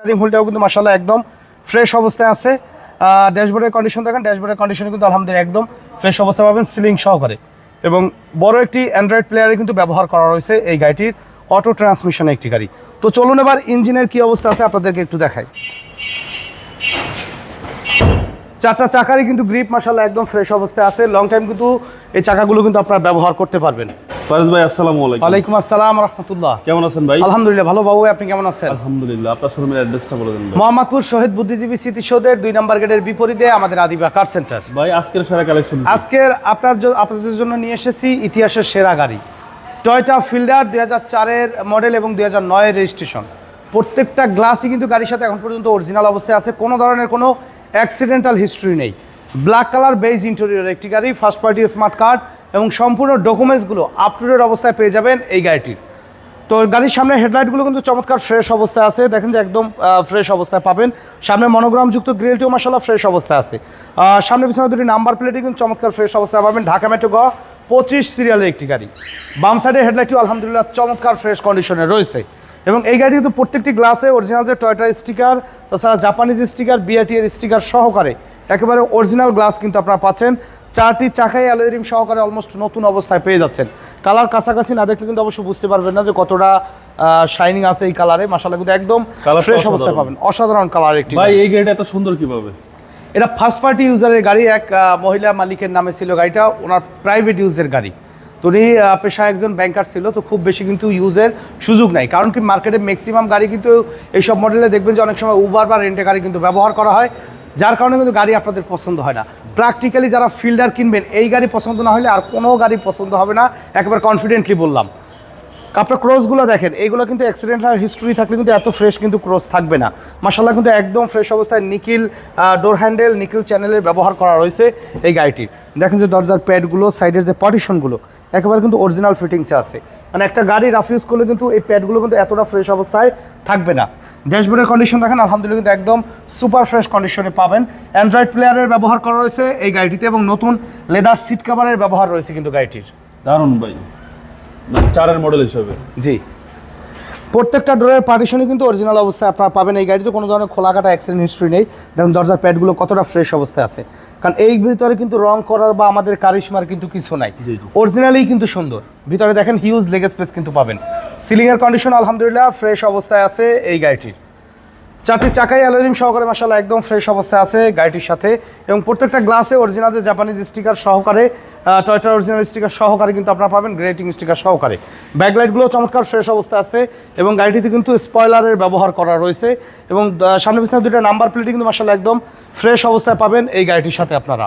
Steering হুইলটাও কিন্তু মাসাল্লাহ একদম ফ্রেশ অবস্থায় আছে। ড্যাশবোর্ডের কন্ডিশন দেখেন ড্যাশবোর্ডের কন্ডিশন কিন্তু আলহামদুলিল্লাহ একদম ফ্রেশ অবস্থা পাবেন সিলিং সহকারে। এবং বড় একটি অ্যান্ড্রয়েড প্লেয়ারে কিন্তু ব্যবহার করা রয়েছে এই গাড়িটির অটো ট্রান্সমিশনে একটি গাড়ি। তো চলুন এবার ইঞ্জিনের কি অবস্থা আছে আপনাদেরকে একটু দেখাই। চারটা চাকারই কিন্তু গ্রিপ মাসাল্লাহ একদম ফ্রেশ অবস্থায় আছে। লং টাইম কিন্তু এই চাকাগুলো কিন্তু আপনারা ব্যবহার করতে পারবেন। ফারুজ ভাই আসসালামু আলাইকুম। ওয়ালাইকুম আসসালাম রহমতুল্লাহ। কেমন আছেন ভাই? আলহামদুলিল্লাহ ভালো বাবু আপনি কেমন আছেন? আলহামদুলিল্লাহ আপনার শোরুমের অ্যাড্রেসটা বলে দেন মোহাম্মদপুর শহীদ বুদ্ধিজীবী স্মৃতিসৌধের দুই নম্বর গেটের বিপরীতে আমাদের আদিবা কার সেন্টার। ভাই আজকের সেরা কালেকশন আজকের আপনার আপনাদের জন্য নিয়ে এসেছি ইতিহাসের সেরা গাড়ি। টয়টা ফিল্ডার দুই হাজার চারের মডেল এবং দুই হাজার নয়ের রেজিস্ট্রেশন প্রত্যেকটা গ্লাসই কিন্তু গাড়ির সাথে এখন পর্যন্ত অরিজিনাল অবস্থায় আছে কোনো ধরনের কোনো অ্যাক্সিডেন্টাল হিস্ট্রি নেই। ব্ল্যাক কালার বেজ ইন্টেরিয়র একটি গাড়ি ফার্স্ট পার্টি স্মার্ট কার্ড এবং সম্পূর্ণ ডকুমেন্টসগুলো আপ টু ডেট অবস্থায় পেয়ে যাবেন এই গাড়িটির। তো গাড়ির সামনে হেডলাইটগুলো কিন্তু চমৎকার ফ্রেশ অবস্থায় আছে। দেখেন যে একদম ফ্রেশ অবস্থায় পাবেন। সামনে মনোগ্রামযুক্ত গ্রিলটিও মাসাল্লাহ ফ্রেশ অবস্থায় আছে। সামনে পিছনে দুটি নাম্বার প্লেটই কিন্তু চমৎকার ফ্রেশ অবস্থায় পাবেন। ঢাকা মেট্রো গ, পঁচিশ সিরিয়ালের একটি গাড়ি। বাম সাইডের হেডলাইটটিও আলহামদুলিল্লাহ চমৎকার ফ্রেশ কন্ডিশনে রয়েছে। এবং এই গাড়ি কিন্তু প্রত্যেকটি গ্লাসে অরিজিনাল যে টয়টার স্টিকার তাছাড়া জাপানিজ স্টিকার বিআরটি এর স্টিকার সহকারে একেবারে অরিজিনাল গ্লাস কিন্তু আপনারা পাচ্ছেন। চারটি চাকাই অ্যালোরিম সহকারে অলমোস্ট নতুন অবস্থায় পেয়ে যাচ্ছেন। কালার কাছাকাছি না দেখলে কিন্তু অবশ্যই বুঝতে পারবেন না যে কতটা শাইনিং আছে এই কালারে মাসাল্লাহ কিন্তু একদম ফ্রেশ অবস্থায়। পাবেন। অসাধারণ কালার একটি ভাই এই গাড়িটা এত সুন্দর কীভাবে? এটা ফার্স্ট পার্টি ইউজারের গাড়ি এক মহিলা মালিকের নামে ছিল গাড়িটা। ওনার প্রাইভেট ইউজের গাড়ি। তো উনি পেশায় একজন ব্যাংকার ছিল তো খুব বেশি কিন্তু ইউজের সুযোগ নাই। কারণ কি মার্কেটে ম্যাক্সিমাম গাড়ি কিন্তু এইসব মডেলে দেখবেন যে অনেক সময় উবার বা রেন্টে গাড়ি কিন্তু ব্যবহার করা হয়। যার কারণে কিন্তু গাড়ি আপনাদের পছন্দ হয় না। প্র্যাকটিক্যালি যারা ফিল্ডার কিনবেন, এই গাড়ি পছন্দ না হলে আর কোনো গাড়ি পছন্দ হবে না, একেবারে কনফিডেন্টলি বললাম। আপনার ক্রসগুলো দেখেন, এইগুলো কিন্তু অ্যাক্সিডেন্টাল হিস্ট্রি থাকলে কিন্তু এত ফ্রেশ কিন্তু ক্রস থাকবে না। মাসাল্লাহ কিন্তু একদম ফ্রেশ অবস্থায় নিকিল ডোর হ্যান্ডেল নিকিল চ্যানেলের ব্যবহার করা রয়েছে এই গাড়িটির। দেখেন যে দরজার প্যাডগুলো সাইডের যে পার্টিশনগুলো একেবারে কিন্তু অরিজিনাল ফিটিংসে আছে। মানে একটা গাড়ি রাফ ইউজ করলে কিন্তু এই প্যাডগুলো কিন্তু এতটা ফ্রেশ অবস্থায় থাকবে না। ড্যাশবোর্ডের কন্ডিশন দেখেন আলহামদুলিল্লাহ কিন্তু একদম সুপার ফ্রেশ কন্ডিশনে পাবেন। অ্যান্ড্রয়েড প্লেয়ারের ব্যবহার করা রয়েছে এই গাড়িটিতে এবং নতুন লেদার সিট কাভারের ব্যবহার রয়েছে কিন্তু গাড়িটির। দারুণ ভাই। মানে চারের মডেল হিসেবে। জি। প্রত্যেকটা ডোরের পার্টিশনই কিন্তু অরিজিনাল অবস্থায় আপনারা পাবেন এই গাড়িতে কোনো ধরনের খোলাকাটা অ্যাক্সিডেন্ট হিস্ট্রি নেই। দেখুন দরজার প্যাডগুলো কতটা ফ্রেশ অবস্থায় আছে। কারণ এই ভিতরে কিন্তু রং করার বা আমাদের কারিশমার কিন্তু কিছু নাই। অরিজিনালি কিন্তু সুন্দর। ভিতরে দেখেন হিউজ লেগ স্পেস কিন্তু পাবেন। সিলিংয়ের কন্ডিশন আলহামদুলিল্লাহ ফ্রেশ অবস্থায় আছে এই গাড়িটির চারটি চাকাই অ্যালোরিম সহকারে মাসাল্লাহ একদম ফ্রেশ অবস্থায় আছে গাড়িটির সাথে এবং প্রত্যেকটা গ্লাসে অরিজিনাল যে জাপানিজ স্টিকার সহকারে টয়টার অরিজিনাল স্টিকার সহকারে কিন্তু আপনারা পাবেন গ্রেটিং স্টিকার সহকারে। ব্যাকলাইটগুলো চমৎকার ফ্রেশ অবস্থায় আছে এবং গাড়িটিতে কিন্তু স্পয়লারের ব্যবহার করা রয়েছে এবং সামনে পিছনে দুটো নাম্বার প্লেটই কিন্তু মাসাল্লাহ একদম ফ্রেশ অবস্থায় পাবেন এই গাড়িটির সাথে আপনারা।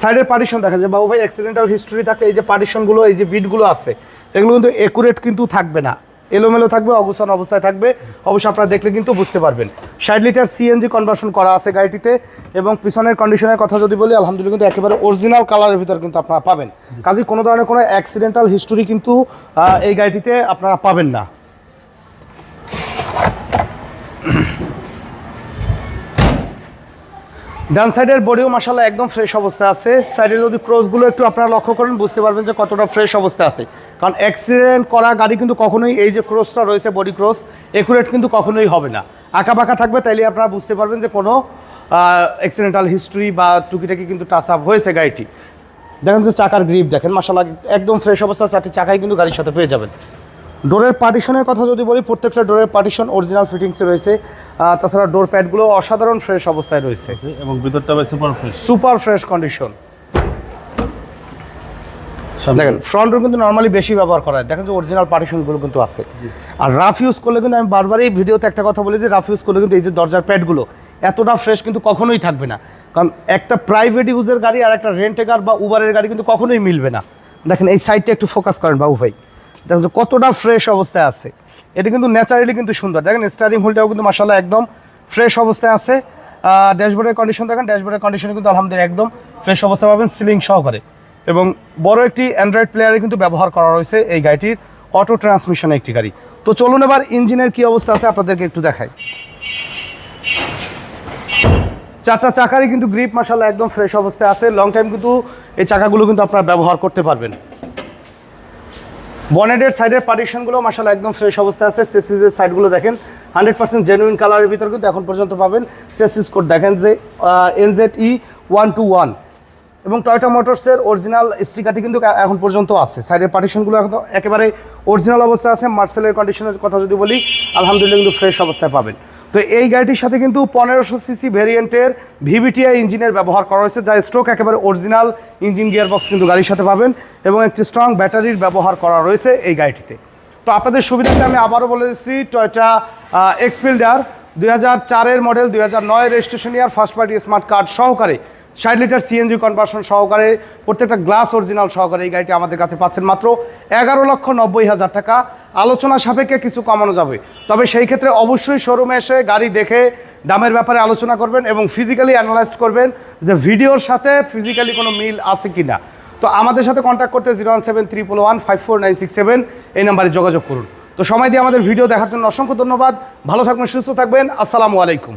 সাইডের পার্টিশন দেখা যায়। বাবু ভাই অ্যাক্সিডেন্টাল হিস্ট্রি থাকলে এই যে পার্টিশনগুলো এই যে বিটগুলো আছে, এগুলো কিন্তু একুরেট কিন্তু থাকবে না। এলোমেলো থাকবে অবস্থান অবস্থায় থাকবে। অবশ্যই আপনারা দেখলে কিন্তু বুঝতে পারবেন। ষাট লিটার সিএনজি কনভার্সন করা আছে গাড়িটিতে এবং পিছনের কন্ডিশনের কথা যদি বলি, আলহামদুলিল্লাহ কিন্তু একেবারে অরিজিনাল কালারের ভিতর কিন্তু আপনারা পাবেন। কাজে কোনো ধরনের কোনো অ্যাক্সিডেন্টাল হিস্টোরি কিন্তু এই গাড়িটিতে আপনারা পাবেন না। ডান সাইডের বডিও মাসাল্লাহ একদম ফ্রেশ অবস্থা আছে। সাইডের যদি ক্রসগুলো একটু আপনারা লক্ষ্য করেন, বুঝতে পারবেন যে কতটা ফ্রেশ অবস্থা আছে। কারণ অ্যাক্সিডেন্ট করা গাড়ি কিন্তু কখনোই এই যে ক্রসটা রয়েছে বডি ক্রস একুরেট কিন্তু কখনোই হবে না। আঁকা বাঁকা থাকবে, তাইলে আপনারা বুঝতে পারবেন যে কোনো অ্যাক্সিডেন্টাল হিস্ট্রি বা টুকিটাকি কিন্তু টাচ আপ হয়েছে গাড়িটি। দেখেন যে চাকার গ্রিপ দেখেন মাসাল্লাহ একদম ফ্রেশ অবস্থা চারটি চাকাই কিন্তু গাড়ির সাথে পেয়ে যাবেন। ডোরের পার্টিশনের কথা যদি বলি, প্রত্যেকটা ডোরের পার্টিশন অরিজিনাল ফিটিংসে রয়েছে। তাছাড়া ডোর প্যাডগুলো অসাধারণ ফ্রেশ অবস্থায় রয়েছে। এবং ভিতরটা super fresh super fresh condition দেখেন ফ্রন্ট রো কিন্তু নর্মালি বেশি ব্যবহার করা হয়। দেখেন যে অরিজিনাল পার্টিশনগুলো কিন্তু আছে। আর রাফ ইউজ করলে কিন্তু আমি বারবারই এই ভিডিওতে একটা কথা বলি যে রাফ ইউজ করলে কিন্তু এই যে দরজার প্যাডগুলো এতটা ফ্রেশ কিন্তু কখনোই থাকবে না। কারণ একটা প্রাইভেট ইউজের গাড়ি আর একটা রেন্টে কার বা উবারের গাড়ি কিন্তু কখনোই মিলবে না। দেখেন এই সাইডটা একটু ফোকাস করেন বাবু ভাই। দেখেন যে কতটা ফ্রেশ অবস্থায় আছে। এটা কিন্তু ন্যাচারালি কিন্তু সুন্দর। দেখেন স্টারিং হুইলটাও কিন্তু মাসাল্লাহ একদম ফ্রেশ অবস্থায় আছে। ড্যাশবোর্ডের কন্ডিশন দেখেন ড্যাশবোর্ডের কন্ডিশন কিন্তু আলহামদুলিল্লাহ একদম ফ্রেশ অবস্থা পাবেন সিলিং সহকারে। এবং বড় একটি অ্যান্ড্রয়েড প্লেয়ারে কিন্তু ব্যবহার করা রয়েছে এই গাড়িটির অটো ট্রান্সমিশন একটি গাড়ি। তো চলুন এবার ইঞ্জিনের কি অবস্থা আছে আপনাদেরকে একটু দেখাই। চারটা চাকারই কিন্তু গ্রিপ মাসাল্লাহ একদম ফ্রেশ অবস্থায় আছে। লং টাইম কিন্তু এই চাকাগুলো কিন্তু আপনারা ব্যবহার করতে পারবেন। বনেটের সাইডের পার্টিশনগুলো মাসাল্লাহ একদম ফ্রেশ অবস্থায় আছে। সেসিসের সাইডগুলো দেখেন হান্ড্রেড পার্সেন্ট জেনুইন কালারের ভিতর কিন্তু এখন পর্যন্ত পাবেন। সেসিস কোড দেখেন যে N Z E one two one এবং টয়টা মোটরসের অরিজিনাল স্টিকারটি কিন্তু এখন পর্যন্ত আছে। সাইডের পার্টিশনগুলো এখন একেবারে অরিজিনাল অবস্থায় আছে। মার্সেলের কন্ডিশনের কথা যদি বলি, আলহামদুলিল্লাহ কিন্তু ফ্রেশ অবস্থায় পাবেন। তো এই গাড়িটির সাথে কিন্তু পনেরোশো সিসি ভেরিয়েন্টের ভিভিটিআই ইঞ্জিনের ব্যবহার করা হয়েছে, যা স্ট্রোক একেবারে অরিজিনাল ইঞ্জিন গিয়ারবক্স কিন্তু গাড়ির সাথে পাবেন এবং একটি স্ট্রং ব্যাটারির ব্যবহার করা রয়েছে এই গাড়িটিতে। তো আপনাদের সুবিধাতে আমি আবারও বলে দিচ্ছি টয়টা এক্সফিল্ডার দুই হাজার চারের মডেল দুই হাজার নয় registration year first party smart card সহকারে ষাট লিটার সিএনজি কনভার্সন সহকারে প্রত্যেকটা গ্লাস অরিজিনাল সহকারে এই গাড়িটি আমাদের কাছে পাচ্ছেন মাত্র এগারো লক্ষ নব্বই হাজার টাকা। আলোচনা সাপেক্ষে কিছু কমানো যাবে। তবে সেই ক্ষেত্রে অবশ্যই শোরুমে এসে গাড়ি দেখে দামের ব্যাপারে আলোচনা করবেন এবং ফিজিক্যালি অ্যানালাইজ করবেন যে ভিডিওর সাথে ফিজিক্যালি কোনো মিল আছে কি না তো আমাদের সাথে কন্ট্যাক্ট করতে zero one seven triple one five four nine six seven এই নাম্বারে যোগাযোগ করুন। তো সময় দিয়ে আমাদের ভিডিও দেখার জন্য অসংখ্য ধন্যবাদ। ভালো থাকবেন, সুস্থ থাকবেন। আসসালামু আলাইকুম।